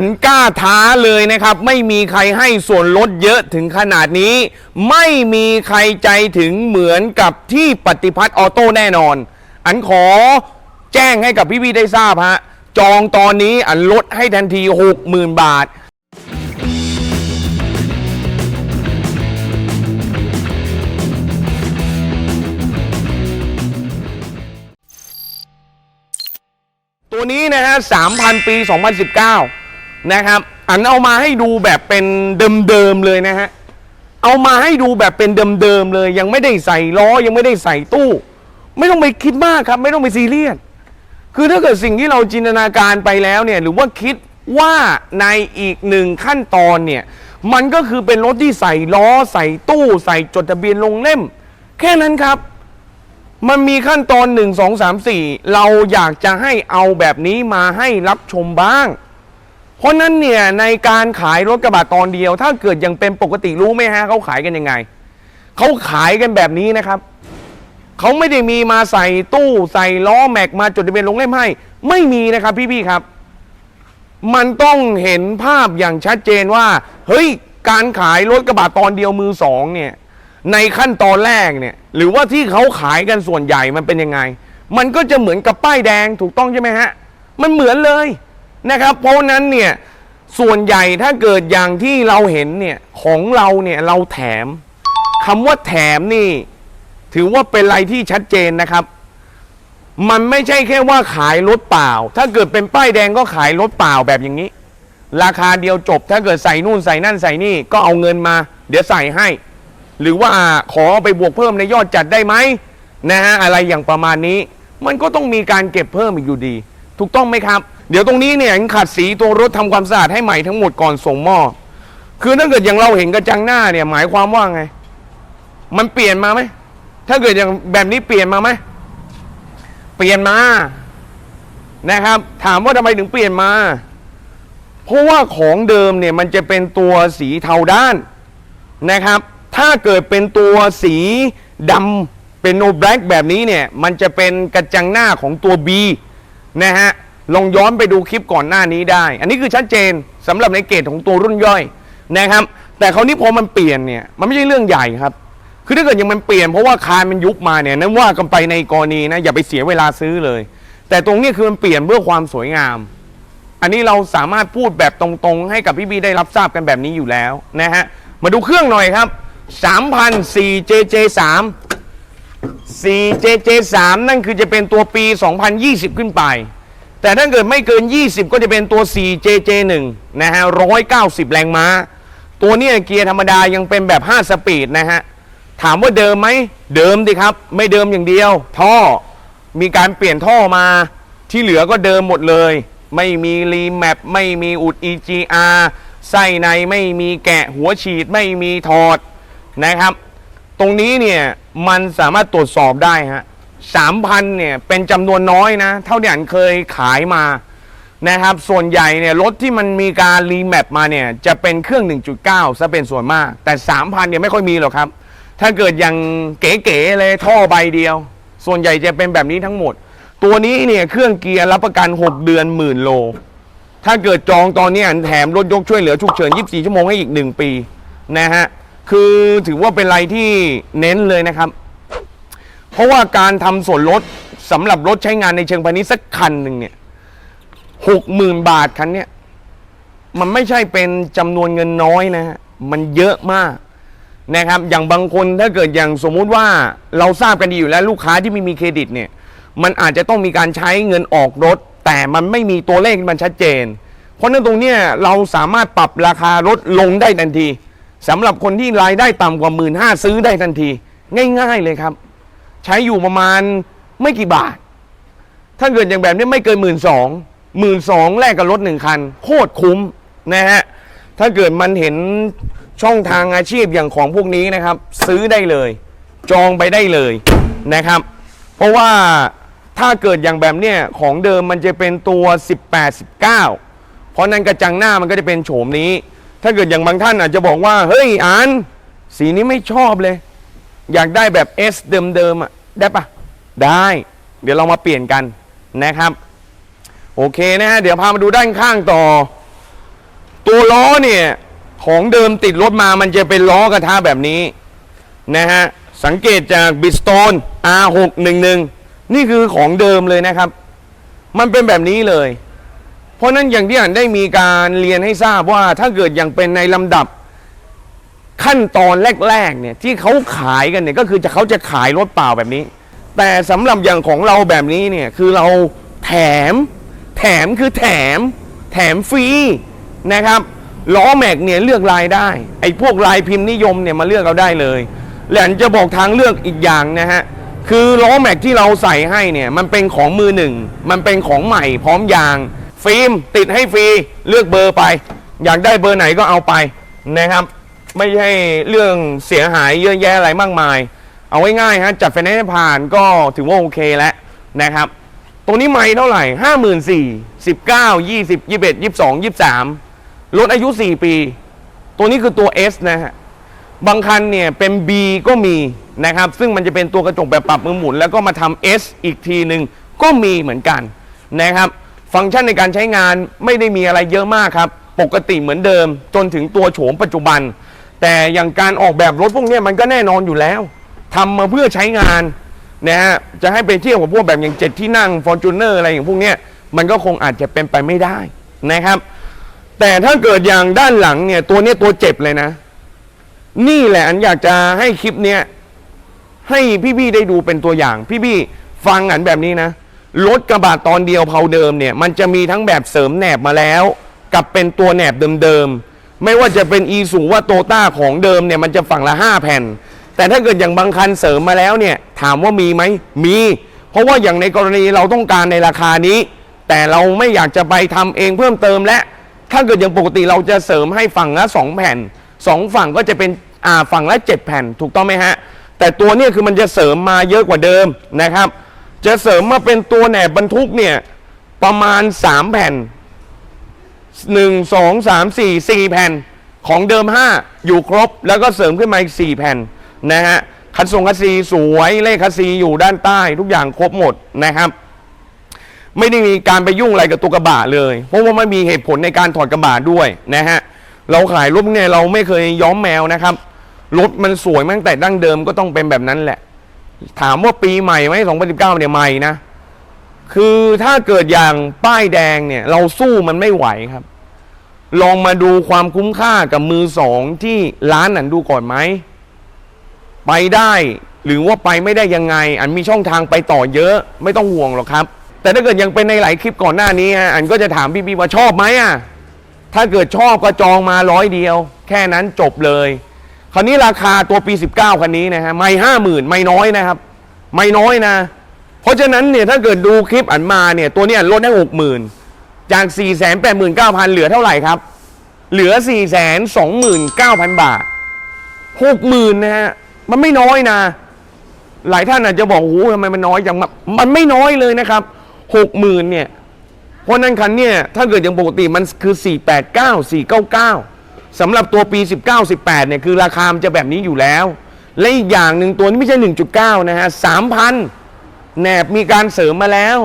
อันกล้าท้าเลยนะครับ ไม่มีใครให้ส่วนลดเยอะถึงขนาดนี้ ไม่มีใครใจถึงเหมือนกับที่ปฏิพัฒน์ออโต้แน่นอน อันขอแจ้งให้กับพี่ๆได้ทราบฮะจองตอนนี้อันลดให้ทันที 60,000 บาทตัวนี้นะฮะ3,000 ปี 2019 นะครับอันเอามาให้ดูแบบเป็นเดิมๆเลยนะฮะเอามาให้ดูแบบเป็นเดิมๆเลย ยังไม่ได้ใส่ล้อยังไม่ได้ใส่ตู้ ไม่ต้องไปคิดมากครับ ไม่ต้องไปซีเรียสคือถ้าเกิดสิ่งที่เราจินตนาการไปแล้วเนี่ยหรือว่าคิดว่าในอีกหนึ่งขั้นตอนเนี่ยมันก็คือเป็นรถที่ใส่ล้อใส่ตู้ ใส่จดทะเบียนลงเล่ม แค่นั้นครับ มันมีขั้นตอน 1 2 3 4 เราอยากจะให้เอาแบบนี้มาให้รับชมบ้าง เพราะนั้นเนี่ยในการขายรถกระบะตอนเดียว ถ้าเกิดยังเป็นปกติรู้ไหมฮะเขาขายกันยังไงเขาขายกันแบบนี้นะครับเขาไม่ได้มีมาใส่ตู้ใส่ล้อแม็กมาจดทะเบียนลงเล่มให้ ไม่มีนะครับพี่ๆครับ มันต้องเห็นภาพอย่างชัดเจนว่า เฮ้ยการขายรถกระบะตอนเดียวมือสองเนี่ยในขั้นตอนแรกเนี่ย หรือว่าที่เขาขายกันส่วนใหญ่มันเป็นยังไง มันก็จะเหมือนกับป้ายแดงถูกต้องใช่ไหมฮะ มันเหมือนเลย นะครับ เพราะนั้นเนี่ยส่วนใหญ่ถ้าเกิดอย่างที่เราเห็นเนี่ยของเราเนี่ยเราแถมคำว่าแถมนี่ ถือว่าเป็นอะไรที่ชัดเจนนะครับ มันไม่ใช่แค่ว่าขายรถเปล่า ถ้าเกิดเป็นป้ายแดงก็ขายรถเปล่าแบบอย่างนี้ ราคาเดียวจบ ถ้าเกิดใส่นู่นใส่นั่นใส่นี่ก็เอาเงินมา เดี๋ยวใส่ให้ หรือว่าขอไปบวกเพิ่มในยอดจัดได้ไหมนะฮะอะไรอย่างประมาณนี้ มันก็ต้องมีการเก็บเพิ่มอีกอยู่ดี ถูกต้องไหมครับ เดี๋ยวตรงนี้เนี่ยขัดสีตัวรถทำความสะอาดให้ใหม่ทั้งหมดก่อนส่งมอบคือถ้าเกิดอย่างเราเห็นกระจังหน้าเนี่ยหมายความว่าไง มันเปลี่ยนมาไหมถ้าเกิดอย่างแบบนี้เปลี่ยนมาไหมเปลี่ยนมานะครับ ถามว่าทำไมถึงเปลี่ยนมา เพราะว่าของเดิมเนี่ยมันจะเป็นตัวสีเทาด้านนะครับ ถ้าเกิดเป็นตัวสีดำเป็นโนแบล็กแบบนี้เนี่ย มันจะเป็นกระจังหน้าของตัว B นะฮะลองย้อนไปดูคลิปก่อนหน้านี้ได้ อันนี้คือชัดเจนสำหรับในเกรดของตัวรุ่นย่อยนะครับ แต่คราวนี้พอมันเปลี่ยนเนี่ยมันไม่ใช่เรื่องใหญ่ครับ คือถ้าเกิดยังมันเปลี่ยนเพราะว่าคานมันยุบมาเนี่ยนั่นว่ากันไปในกรณีนะอย่าไปเสียเวลาซื้อเลย แต่ตรงนี้คือมันเปลี่ยนเพื่อความสวยงาม อันนี้เราสามารถพูดแบบตรงๆ ให้กับพี่บีได้รับทราบกันแบบนี้อยู่แล้วนะฮะมาดูเครื่องหน่อยครับ3,000 4JJ3 4JJ3 นั่นคือจะเป็นตัวปี 2020 ขึ้นไป แต่ถ้าเกิดไม่เกิน 20 ก็จะเป็นตัว 4JJ1 นะฮะ 190 แรงม้า ตัวนี้เกียร์ธรรมดายังเป็นแบบ 5 สปีดนะฮะ ถามว่าเดิมไหม เดิมดิครับ ไม่เดิมอย่างเดียว ท่อ มีการเปลี่ยนท่อมา ที่เหลือก็เดิมหมดเลย ไม่มีรีแมป ไม่มีอุด EGR ไส้ในไม่มีแกะหัวฉีด ไม่มีถอดนะครับ ตรงนี้เนี่ย มันสามารถตรวจสอบได้ฮะสามพันเนี่ยเป็นจำนวนน้อยนะ เท่าที่อันเคยขายมานะครับ ส่วนใหญ่เนี่ยรถที่มันมีการรีแมปมาเนี่ยจะเป็นเครื่อง 1.9 ซะเป็นส่วนมาก แต่ 3,000เนี่ยไม่ค่อยมีหรอกครับ ถ้าเกิดอย่างเก๋ๆเลยท่อใบเดียว ส่วนใหญ่จะเป็นแบบนี้ทั้งหมด ตัวนี้เนี่ยเครื่องเกียร์รับประกัน 6 เดือนหมื่นโล ถ้าเกิดจองตอนนี้แถมรถยกช่วยเหลือฉุกเฉิน 24 ชั่วโมงให้อีก 1 ปีนะฮะ คือถือว่าเป็นอะไรที่เน้นเลยนะครับ เพราะว่าการทำส่วนลดสำหรับรถใช้งานในเชิงพาณิชย์สักคันหนึ่งเนี่ยหกหมื่นบาทคันเนี่ยมันไม่ใช่เป็นจำนวนเงินน้อยนะฮะมันเยอะมากนะครับ อย่างบางคนถ้าเกิดอย่างสมมุติว่าเราทราบกันดีอยู่แล้วลูกค้าที่ไม่มีเครดิตเนี่ย มันอาจจะต้องมีการใช้เงินออกรถ แต่มันไม่มีตัวเลขที่มันชัดเจน เพราะฉะนั้นตรงเนี้ยเราสามารถปรับราคารถลงได้ทันที สำหรับคนที่รายได้ต่ำกว่าหมื่นห้าซื้อได้ทันที ง่าย ๆเลยครับ ใช้อยู่ประมาณไม่กี่บาท ถ้าเกิดอย่างแบบนี้ไม่เกินหมื่นสองหมื่นสองแลกกับรถหนึ่งคัน โคตรคุ้มนะฮะถ้าเกิดมันเห็นช่องทางอาชีพอย่างของพวกนี้นะครับ ซื้อได้เลย จองไปได้เลยนะครับ เพราะว่าถ้าเกิดอย่างแบบเนี้ยของเดิมมันจะเป็นตัว 18 19 เพราะนั้นกระจังหน้ามันก็จะเป็นโฉมนี้ ถ้าเกิดอย่างบางท่านอาจจะบอกว่า เฮ้ยอ่านสีนี้ไม่ชอบเลย อยากได้แบบ S เดิมๆอะได้ปะได้ เดี๋ยวเรามาเปลี่ยนกันนะครับ โอเคนะฮะเดี๋ยวพามาดูด้านข้างต่อ ตัวล้อเนี่ย ของเดิมติดรถมามันจะเป็นล้อกระทะแบบนี้นะฮะสังเกตจากบิสโตน R611 นี่คือของเดิมเลยนะครับ มันเป็นแบบนี้เลย เพราะนั้นอย่างที่อ่านได้มีการเรียนให้ทราบว่าถ้าเกิดอย่างเป็นในลำดับขั้นตอนแรกๆเนี่ยที่เขาขายกันเนี่ยก็คือจะเขาจะขายรถเปล่าแบบนี้ แต่สำหรับอย่างของเราแบบนี้เนี่ยคือเราแถม แถมคือแถม แถมฟรีนะครับล้อแม็กเนี่ยเลือกลายได้ไอ้พวกลายพิมพ์นิยมเนี่ยมาเลือกเอาได้เลยและอันจะบอกทางเลือกอีกอย่างนะฮะคือล้อแม็กที่เราใส่ให้เนี่ยมันเป็นของมือหนึ่งมันเป็นของใหม่พร้อมยาง ฟิล์มติดให้ฟรีเลือกเบอร์ไป อยากได้เบอร์ไหนก็เอาไปนะครับ ไม่ใช่เรื่องเสียหายเยอะแยะอะไรมากมาย เอาไว้ง่ายๆฮะจัดไฟแนนซ์ผ่านก็ถือว่าโอเคแล้วนะครับ ตัวนี้ไม่เท่าไหร่ห้าหมื่นสี่สิบเก้ายี่สิบยี่สิบเอ็ดยี่สิบสองยี่สิบสามลดอายุ 4 ปี ตัวนี้คือตัว S นะฮะบางคันเนี่ยเป็น B ก็มีนะครับ ซึ่งมันจะเป็นตัวกระจกแบบปรับมือหมุน แล้วก็มาทำ S อีกทีหนึ่งก็มีเหมือนกันนะครับ ฟังก์ชันในการใช้งานไม่ได้มีอะไรเยอะมากครับ ปกติเหมือนเดิม จนถึงตัวโฉมปัจจุบัน แต่อย่างการออกแบบรถพวกนี้มันก็แน่นอนอยู่แล้วทำมาเพื่อใช้งานนะฮะจะให้ไปเที่ยบกับพวกแบบอย่างเจ็ดที่นั่ง f o r t u n e r อร์อะไรอย่างพวกนี้มันก็คงอาจจะเป็นไปไม่ได้นะครับ แต่ถ้าเกิดอย่างด้านหลังเนี่ยตัวนี้ตัวเจ็บเลยนะ นี่แหละอันอยากจะให้คลิปเนี้ยให้พี่ๆได้ดูเป็นตัวอย่าง พี่ๆฟังอันแบบนี้นะ รถกระบะตอนเดียวเผาเดิมเนี่ย มันจะมีทั้งแบบเสริมแหนบมาแล้ว กับเป็นตัวแหนบเดิมๆ ไม่ว่าจะเป็นอีสูว่าโตต้าของเดิมเนี่ยมันจะฝั่งละ 5 แผ่น แต่ถ้าเกิดอย่างบางคันเสริมมาแล้วเนี่ย ถามว่ามีไหมมี เพราะว่าอย่างในกรณีเราต้องการในราคานี้ แต่เราไม่อยากจะไปทำเองเพิ่มเติมและ ถ้าเกิดอย่างปกติเราจะเสริมให้ฝั่งละสองแผ่นสองฝั่งก็จะเป็นอ่าฝั่งละเจ็ดแผ่น ถูกต้องไหมฮะแต่ตัวนี้คือมันจะเสริมมาเยอะกว่าเดิมนะครับ จะเสริมมาเป็นตัวแหนบบรรทุกเนี่ย ประมาณ 3 แผ่น 1 2 3 4 4 แผ่น ของเดิม 5 อยู่ครบแล้วก็เสริมขึ้นมาอีก 4 แผ่นนะฮะคันทรงคัสซีสวยเลขคัสซีอยู่ด้านใต้ทุกอย่างครบหมดนะครับ ไม่ได้มีการไปยุ่งอะไรกับตัวกระบะเลย เพราะว่าไม่มีเหตุผลในการถอดกระบะด้วยนะฮะเราขายรถเนี่ยเราไม่เคยย้อมแมวนะครับรถมันสวยมาตั้งแต่ดั้งเดิมก็ต้องเป็นแบบนั้นแหละ ถามว่าปีใหม่ไหม2019เนี่ยใหม่นะ คือถ้าเกิดอย่างป้ายแดงเนี่ย เราสู้มันไม่ไหวครับ ลองมาดูความคุ้มค่ากับมือสองที่ร้านนั้นดูก่อนไหม ไปได้หรือว่าไปไม่ได้ยังไง อันมีช่องทางไปต่อเยอะ ไม่ต้องห่วงหรอกครับ แต่ถ้าเกิดยังเป็นในหลายคลิปก่อนหน้านี้ฮะอันก็จะถามพี่ๆว่าชอบไหมอะถ้าเกิดชอบก็จองมาร้อยเดียว แค่นั้นจบเลย คราวนี้ราคาตัวปี 19 คันนี้นะฮะไม่ห้าหมื่นไม่น้อยนะครับ ไม่น้อยนะ เพราะฉะนั้นเนี่ยถ้าเกิดดูคลิปอันมาเนี่ยตัวเนี้ยลดได้หกหมื่นจาก 4 8 9 0 0 0 เหลือเท่าไหร่ครับ เหลือ 4 2 9 0 0 0 บาทหกหมื่นนะฮะ มันไม่น้อยนะ หลายท่านอาจจะบอกโอ้โหทำไมมันน้อยจังมันมันไม่น้อยเลยนะครับหกหมื่นเนี่ย เพราะนั้นคันเนี่ย ถ้าเกิดอย่างปกติมันคือ 489 499 สำหรับตัวปี 19 18เนี่ยคือราคามันจะแบบนี้อยู่แล้ว และอีกอย่างหนึ่งตัวนี้ไม่ใช่ 1.9 นะฮะ3,000แหนบมีการเสริมมาแล้ว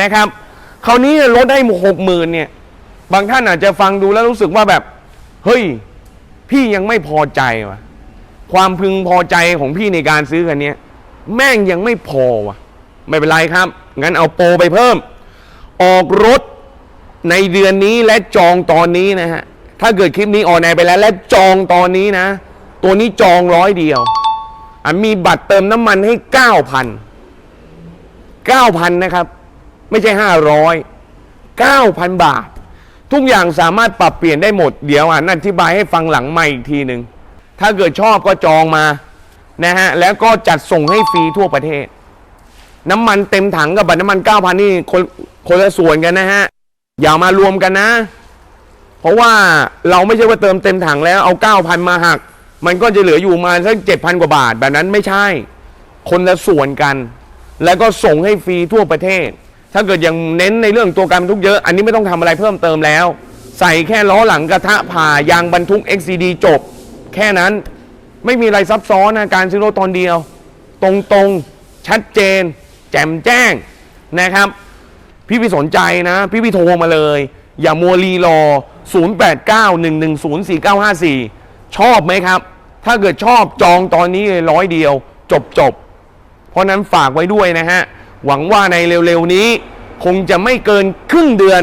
นะครับคราวนี้ลดให้หกหมื่นเนี่ย บางท่านอาจจะฟังดูแล้วรู้สึกว่าแบบ เฮ้ย พี่ยังไม่พอใจว่ะความพึงพอใจของพี่ในการซื้อคันเนี้ยแม่งยังไม่พอว่ะไม่เป็นไรครับ งั้นเอาโปรไปเพิ่ม ออกรถในเดือนนี้และจองตอนนี้นะฮะ ถ้าเกิดคลิปนี้ออนแอร์ไปแล้ว และจองตอนนี้นะ ตัวนี้จองร้อยเดียวอันมีบัตรเติมน้ำมันให้เก้าพันเก้าพันนะครับ ไม่ใช่ห้าร้อยเก้าพันบาท ทุกอย่างสามารถปรับเปลี่ยนได้หมดเดี๋ยวอ่านอธิบายให้ฟังหลังใหม่อีกทีหนึ่งถ้าเกิดชอบก็จองมานะฮะแล้วก็จัดส่งให้ฟรีทั่วประเทศ น้ำมันเต็มถังกับบัตรน้ำมัน 9,000 นี่คนคนละส่วนกันนะฮะ อย่ามารวมกันนะ เพราะว่าเราไม่ใช่ว่าเติมเต็มถังแล้วเอา9,000มาหัก มันก็จะเหลืออยู่มาสัก7,000กว่าบาทแบบนั้นไม่ใช่ คนละส่วนกัน แล้วก็ส่งให้ฟรีทั่วประเทศ ถ้าเกิดยังเน้นในเรื่องตัวการบรรทุกเยอะ อันนี้ไม่ต้องทำอะไรเพิ่มเติมแล้ว ใส่แค่ล้อหลังกระทะผ่ายางบรรทุก XCD จบ แค่นั้นไม่มีอะไรซับซ้อนนะการซื้อรถตอนเดียว ตรงๆชัดเจน แจ่มแจ้งนะครับ พี่พี่สนใจนะ พี่พี่โทรมาเลย อย่ามัวรีรอ 0891104954 ชอบไหมครับ ถ้าเกิดชอบจองตอนนี้เลยร้อยเดียว จบจบเพราะนั้นฝากไว้ด้วยนะฮะ หวังว่าในเร็วๆนี้ คงจะไม่เกินครึ่งเดือน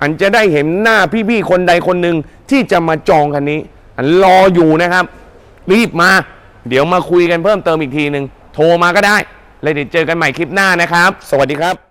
อันจะได้เห็นหน้าพี่ๆคนใดคนหนึ่งที่จะมาจองคันนี้ อันรออยู่นะครับ รีบมา เดี๋ยวมาคุยกันเพิ่มเติมอีกทีหนึ่งโทรมาก็ได้ แล้วเดี๋ยวเจอกันใหม่คลิปหน้านะครับ สวัสดีครับ